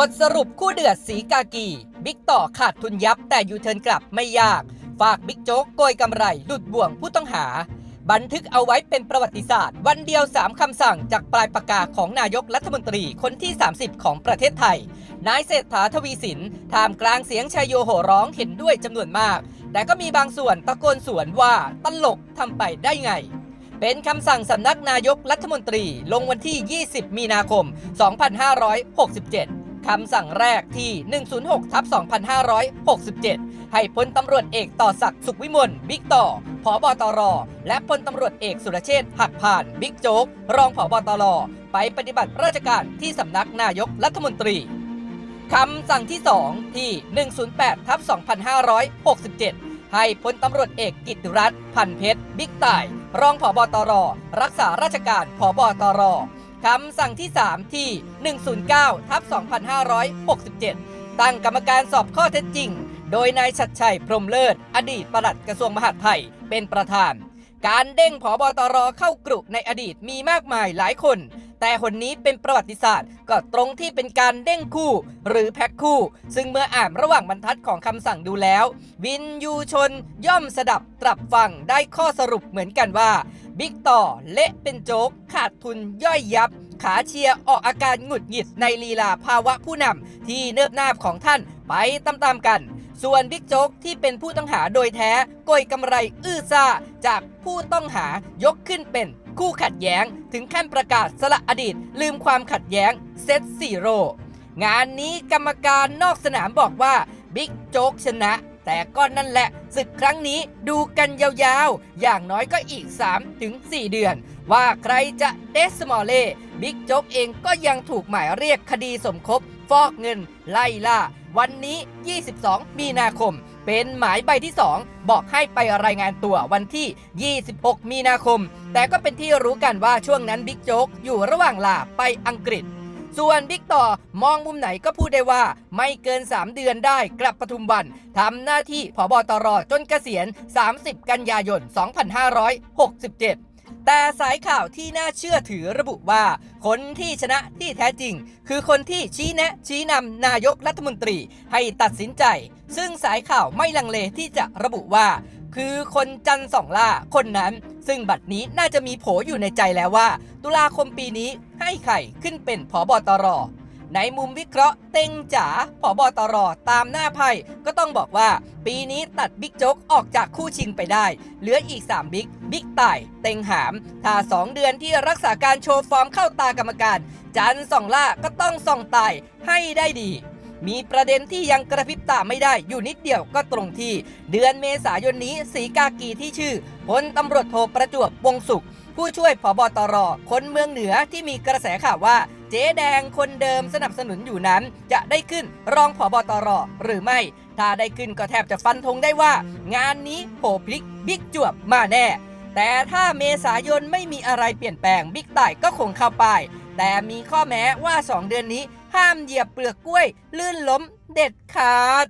บทสรุปคู่เดือดสีกากี บิ๊กต่อขาดทุนยับแต่ยูเทิร์นกลับไม่ยาก ฝากบิ๊กโจ๊กโกยกำไรหลุดบ่วงผู้ต้องหา บันทึกเอาไว้เป็นประวัติศาสตร์ วันเดียว 3 คำสั่งจากปลายปากกาของนายกรัฐมนตรีคนที่ 30 ของประเทศไทย นายเศรษฐาทวีสินท่ามกลางเสียงชายโยโห่ร้องเห็นด้วยจำนวนมาก แต่ก็มีบางส่วนตะโกนสวนว่าตลกทำไปได้ไงเป็นคำสั่งสำนักนายกรัฐมนตรีลงวันที่ 20 มีนาคม 2567 คำสั่งแรกที่ 106ทับ2567 ให้พลตำรวจเอกต่อศักดิ์สุขวิมลบิ๊กต่อผอบอตร และพลตำรวจเอกสุรเชษฐ์หักผ่านบิ๊กโจ๊ก รองผอบอตร ไปปฏิบัติราชการที่สำนักนายกรัฐมนตรีคำสั่งที่ 2 ที่ 108ทับ2567 ให้พลตำรวจเอกกิติรัตน์พันเพชร บิ๊กต่าย รองผอบอตร รักษาราชการผอบอตร คำสั่งที่ 3 ที่ 109ทับ2567 ตั้งกรรมการสอบข้อเท็จจริง โดยนายชัดชัยพรหมเลิศ อดีตปลัดกระทรวงมหาดไทยเป็นประธาน การเด้งผอบอตรเข้ากรุในอดีตมีมากมายหลายคน แต่คนนี้เป็นประวัติศาสตร์ ก็ตรงที่เป็นการเด้งคู่ หรือแพ็คคู่ ซึ่งเมื่ออ่านระหว่างบรรทัดของคำสั่งดูแล้ว วินยูชนย่อมสดับตรับฟังได้ข้อสรุปเหมือนกันว่า บิ๊กต่อเละเป็นโจ๊ก ขาดทุนย่อยยับ ขาเชียร์ออกอาการหงุดหงิดในลีลาภาวะผู้นำที่เนิบนาบของท่านไปตามๆกัน ส่วนบิ๊กโจ๊กที่เป็นผู้ต้องหาโดยแท้โกยกำไรอื้อซ่า จากผู้ต้องหายกขึ้นเป็นคู่ขัดแย้ง ถึงขั้นประกาศสละอดีต ลืมความขัดแย้งเซตซีโร่งานนี้กรรมการนอกสนามบอกว่าบิ๊กโจ๊กชนะ แต่ก็นั่นแหละศึกครั้งนี้ดูกันยาวๆ อย่างน้อยก็อีก 3-4 เดือน ว่าใครจะเดสมอลเล่บิ๊กโจ๊กเองก็ยังถูกหมายเรียกคดีสมคบ ฟอกเงิน ไล่ล่า วันนี้ 22 มีนาคม เป็นหมายใบที่ 2 บอกให้ไปรายงานตัววันที่ 26 มีนาคม แต่ก็เป็นที่รู้กันว่าช่วงนั้นบิ๊กโจ๊กอยู่ระหว่างลาไปอังกฤษ ส่วนบิ๊กต่อมองมุมไหนก็พูดได้ว่า ไม่เกิน 3 เดือนได้กลับปทุมวันทำหน้าที่ผบตรจนเกษียณ 30 กันยายน 2567แต่สายข่าวที่น่าเชื่อถือระบุว่า คนที่ชนะที่แท้จริง คือคนที่ชี้แนะชี้นำนายกรัฐมนตรีให้ตัดสินใจ ซึ่งสายข่าวไม่ลังเลที่จะระบุว่า คือคนจันสองล่าคนนั้น ซึ่งบัดนี้น่าจะมีโผอยู่ในใจแล้วว่า ตุลาคมปีนี้ให้ไข่ขึ้นเป็นผอบอตรในมุมวิเคราะห์เต็งจ๋าผอบอตรตามหน้าไพ่ก็ต้องบอกว่า ปีนี้ตัดบิ๊กโจ๊กออกจากคู่ชิงไปได้ เหลืออีก 3 บิ๊ก บิ๊กต่ายเต็งหาม ถ้า 2 เดือนที่รักษาการโชว์ฟอร์มเข้าตากรรมการ จันทร์สองล่าก็ต้องส่องตายให้ได้ดี มีประเด็นที่ยังกระพริบตาไม่ได้อยู่นิดเดียวก็ตรงที่ เดือนเมษายนนี้สีกากีที่ชื่อพลตำรวจโทประจวบวงสุข ผู้ช่วยผบตรคนเมืองเหนือที่มีกระแสข่าวว่าเจ๊แดงคนเดิมสนับสนุนอยู่นั้น จะได้ขึ้นรองผบตรหรือไม่ ถ้าได้ขึ้นก็แทบจะฟันธงได้ว่า งานนี้โผพลิกบิ๊กจวบมาแน่ แต่ถ้าเมษายนไม่มีอะไรเปลี่ยนแปลงบิ๊กต่ายก็คงเข้าไป แต่มีข้อแม้ว่า 2 เดือนนี้ ห้ามเหยียบเปลือกกล้วย ลื่นล้มเด็ดขาด